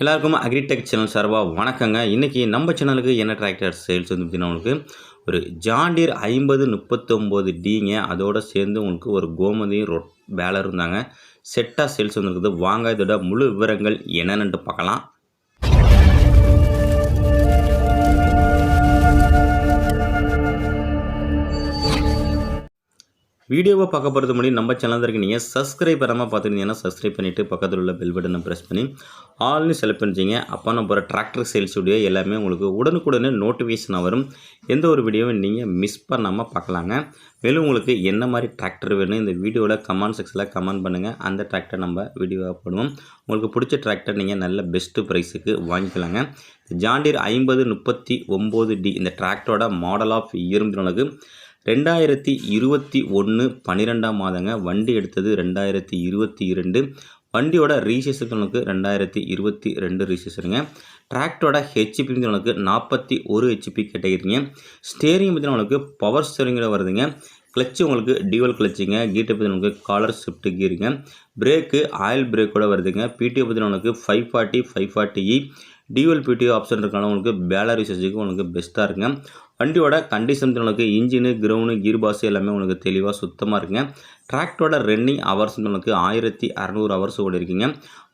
எல்லாருக்கும் agritech channel சார்பாக வணக்கங்க. இன்றைக்கி நம்ம சேனலுக்கு என்ன டிராக்டர் சேல்ஸ் வந்து பார்த்தீங்கன்னா உங்களுக்கு ஒரு ஜாண்டியர் ஐம்பது முப்பத்தொம்போது டிங்க அதோட சேர்ந்து உங்களுக்கு ஒரு கோமதியும் ரொட் பேலர் இருந்தாங்க. செட்டாக சேல்ஸ் வந்துருக்குது வாங்க இதோட முழு விவரங்கள் என்னென்னு பார்க்கலாம். வீடியோவை பார்க்க போகிறது முன்னாடி நம்ம சேனல் இருக்கு. நீங்கள் சப்ஸ்கிரைப் பண்ணாமல் பார்த்துருந்தீங்கன்னா சப்ஸ்கிரைப் பண்ணிவிட்டு பக்கத்தில் உள்ள பெல் பட்டனை ப்ரெஸ் பண்ணி ஆல்னு செலக்ட் பண்ணிச்சிங்க அப்போ நம்ம போகிற டிராக்டர் சேல்ஸ் வீடியோ எல்லாமே உங்களுக்கு உடனுக்குடனே நோட்டிஃபிகேஷன் வரும். எந்த ஒரு வீடியோவும் நீங்கள் மிஸ் பண்ணாமல் பார்க்கலாங்க. மேலும் உங்களுக்கு என்ன மாதிரி டிராக்டர் வேணும் இந்த வீடியோவில் கமெண்ட் செக்ஷனில் கமெண்ட் பண்ணுங்கள் அந்த டிராக்டர் நம்ம வீடியோவாக போடுவோம். உங்களுக்கு பிடிச்ச டிராக்டர் நீங்கள் நல்ல பெஸ்ட்டு ப்ரைஸுக்கு வாங்கிக்கலாங்க. ஜாண்டியர் ஐம்பது முப்பத்தி ஒம்பது டி இந்த டிராக்டரோட மாடல் ஆஃப் இயர்ந்து ரெண்டாயிரத்தி இருபத்தி ஒன்று பன்னிரெண்டாம் மாதங்க வண்டி எடுத்தது ரெண்டாயிரத்தி இருபத்தி இரண்டு. வண்டியோட ரீசேஷன் உனக்கு ரெண்டாயிரத்தி இருபத்தி ரெண்டு ரீசேஷனுங்க டிராக்டரோட ஹெச்பி உனக்கு நாற்பத்தி ஒரு ஹெச்பி கேட்டகிரிங்க. ஸ்டேரிங் பற்றி உங்களுக்கு பவர் ஸ்டேரிங்கில் வருதுங்க. கிளச்சு உங்களுக்கு டியூவல் கிளச்சுங்க கீட்டை பற்றி உங்களுக்கு காலர் ஷிஃப்ட் கீருங்க பிரேக்கு ஆயில் பிரேக்கோட வருதுங்க. பிடிஓ பற்றி உங்களுக்கு five forty five forty E dual PTO option இருக்கான? உங்களுக்கு பேலர் யூசேஜுக்கு உனக்கு பெஸ்ட்டாக இருக்குங்க. வண்டியோட கண்டிஷன் உங்களுக்கு இன்ஜினு கிரவுண்டு கீர் பாஸ் எல்லாமே உனக்கு தெளிவாக சுத்தமாக இருக்குங்க. டிராக்டரோட ரன்னிங் ஹவர்ஸ் உங்களுக்கு ஆயிரத்தி அறநூறு ஹவர்ஸ் கூட இருக்குங்க.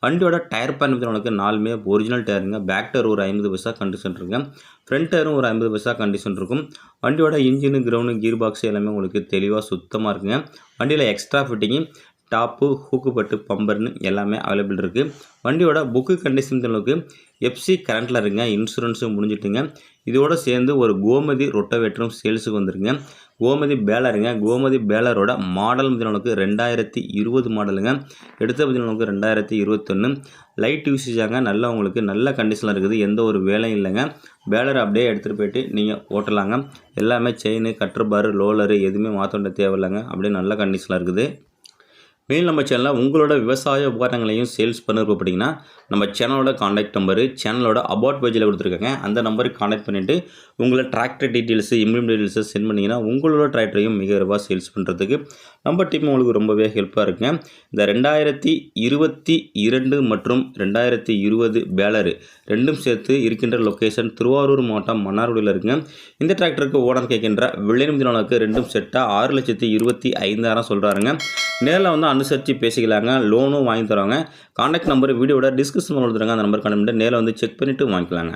வண்டியோட டயர் பேன் உங்களுக்கு நாலுமே ஒரிஜினல் டயருங்க பேக் டயர் ஒரு ஐம்பது பைசா கண்டிஷன் இருக்குங்க. ஃப்ரண்ட் டயரும் ஒரு ஐம்பது பைசா கண்டிஷன் இருக்கும். வண்டியோட இன்ஜினு கிரவுண்டு கீர் பாக்ஸ் எல்லாமே உங்களுக்கு தெளிவாக சுத்தமாக இருக்குங்க. வண்டியில் எக்ஸ்ட்ரா ஃபிட்டிங்கு டாப்பு ஹூக்குப்பட்டு பம்பர்னு எல்லாமே அவைலபிள் இருக்குது வண்டியோட புக்கு கண்டிஷன் அளவுக்கு எஃப்சி கரண்ட்டில் இருங்க இன்சூரன்ஸும் முடிஞ்சிட்டுங்க. இதோட சேர்ந்து ஒரு கோமதி ரொட்டவேட்டரும் சேல்ஸுக்கு வந்துருங்க. கோமதி பேலருங்க கோமதி பேலரோட மாடல் மதினவுக்கு ரெண்டாயிரத்தி இருபது மாடலுங்க எடுத்த மதினவுக்கு ரெண்டாயிரத்தி இருபத்தொன்று லைட் யூசேஜாங்க நல்லா உங்களுக்கு நல்ல கண்டிஷனில் இருக்குது எந்த ஒரு வேலையும் இல்லைங்க. பேலர் அப்படியே எடுத்துகிட்டு போயிட்டு நீங்கள் ஓட்டலாங்க. எல்லாமே செயின் கட்டர் லோலரு எதுவுமே மாற்ற வேண்டிய தேவையில்லைங்க. அப்படியே நல்ல கண்டிஷனில் இருக்குது. மேலும் நம்ம சேனலில் உங்களோட விவசாய உபகரணங்களையும் சேல்ஸ் பண்ண நம்ம சேனலோட காண்டாக்ட் நம்பரு சேனலோட அபவுட் பேஜில் கொடுத்துருக்காங்க. அந்த நம்பருக்கு காண்டாக்ட் பண்ணிவிட்டு உங்களை டிராக்டர் டீட்டெயில்ஸு இம்ப்ளிமெண்ட் டீட்டெயில்ஸை சென்ட் பண்ணிங்கன்னா உங்களோட டிராக்டரையும் மிக விரைவாக சேல்ஸ் பண்ணுறதுக்கு நம்ம டீம் உங்களுக்கு ரொம்பவே ஹெல்ப்பாக இருக்குங்க. இந்த ரெண்டாயிரத்தி இருபத்தி இரண்டு மற்றும் ரெண்டாயிரத்தி இருபது பேலரு ரெண்டும் சேர்த்து இருக்கின்ற லொக்கேஷன் திருவாரூர் மாவட்டம் மன்னார்குடியில் இருக்குங்க. இந்த டிராக்டருக்கு ஓனர் கேட்கின்ற விளைநிமிதி ரெண்டும் செட்டாக ஆறு லட்சத்தி இருபத்தி ஐந்தாயிரம் சொல்கிறாருங்க நேரில் வந்து அனுசரித்து பேசிக்கலாங்க. லோனும் வாங்கி தருவாங்க. காண்டாக்ட் நம்பர் வீடியோட டிஸ்கிரிப்ஷன் கொடுத்துருங்க அந்த நம்பர் கான்டாக்ட் நேரில் வந்து செக் பண்ணிவிட்டு வாங்கிக்கலாங்க.